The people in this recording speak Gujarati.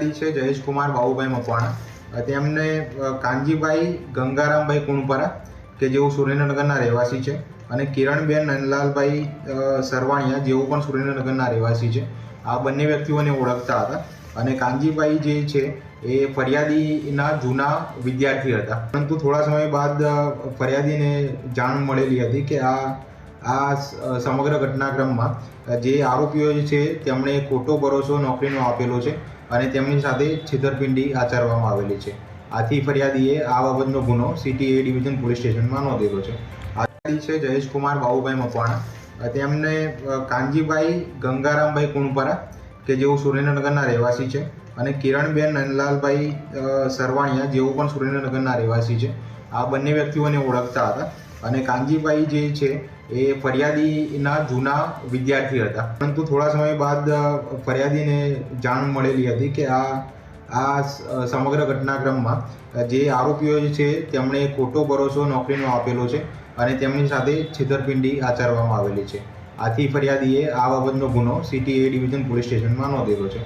છે, જયેશકુમાર બાબુભાઈ મકવાણા. તેમને કાનજીભાઈ, ગંગારામભાઈ કુણપરા કે જેઓ સુરેન્દ્રનગરના રહેવાસી છે અને કિરણબેન નંદલાલભાઈ સરવાણિયા જેઓ પણ સુરેન્દ્રનગરના રહેવાસી છે. આ બંને વ્યક્તિઓને ઓળખતા હતા અને કાનજીભાઈ જે છે એ ફરિયાદીના જૂના વિદ્યાર્થી હતા. પરંતુ થોડા સમય બાદ ફરિયાદીને જાણ મળેલી હતી કે આ આ સમગ્ર ઘટનાક્રમમાં જે આરોપીઓ છે, તેમણે ખોટો ભરોસો નોકરીનો આપેલો છે અને તેમની સાથે છેતરપિંડી આચરવામાં આવેલી છે. આથી ફરિયાદીએ આ બાબતનો ગુનો સિટી એ ડિવિઝન પોલીસ સ્ટેશનમાં નોંધેલો છે. આથી છે જયેશકુમાર બાબુભાઈ મકવાણા. તેમને કાનજીભાઈ ગંગારામભાઈ કુણપરા કે જેઓ સુરેન્દ્રનગરના રહેવાસી છે અને કિરણબેન નંદલાલભાઈ સરવાણીયા જેઓ પણ સુરેન્દ્રનગરના રહેવાસી છે. આ બંને વ્યક્તિઓને ઓળખતા હતા. અને કાનજીભાઈ જે છે, એ ફરિયાદીના જૂના વિદ્યાર્થી હતા. પરંતુ થોડા સમય બાદ ફરિયાદીને જાણ મળેલી હતી કે આ આ સમગ્ર ઘટનાક્રમમાં જે આરોપીઓ છે, તેમણે ખોટો ભરોસો નોકરીનો આપેલો છે અને તેમની સાથે છેતરપિંડી આચરવામાં આવેલી છે. આથી ફરિયાદીએ આ બાબતનો ગુનો સિટી એ ડિવિઝન પોલીસ સ્ટેશનમાં નોંધેલો છે.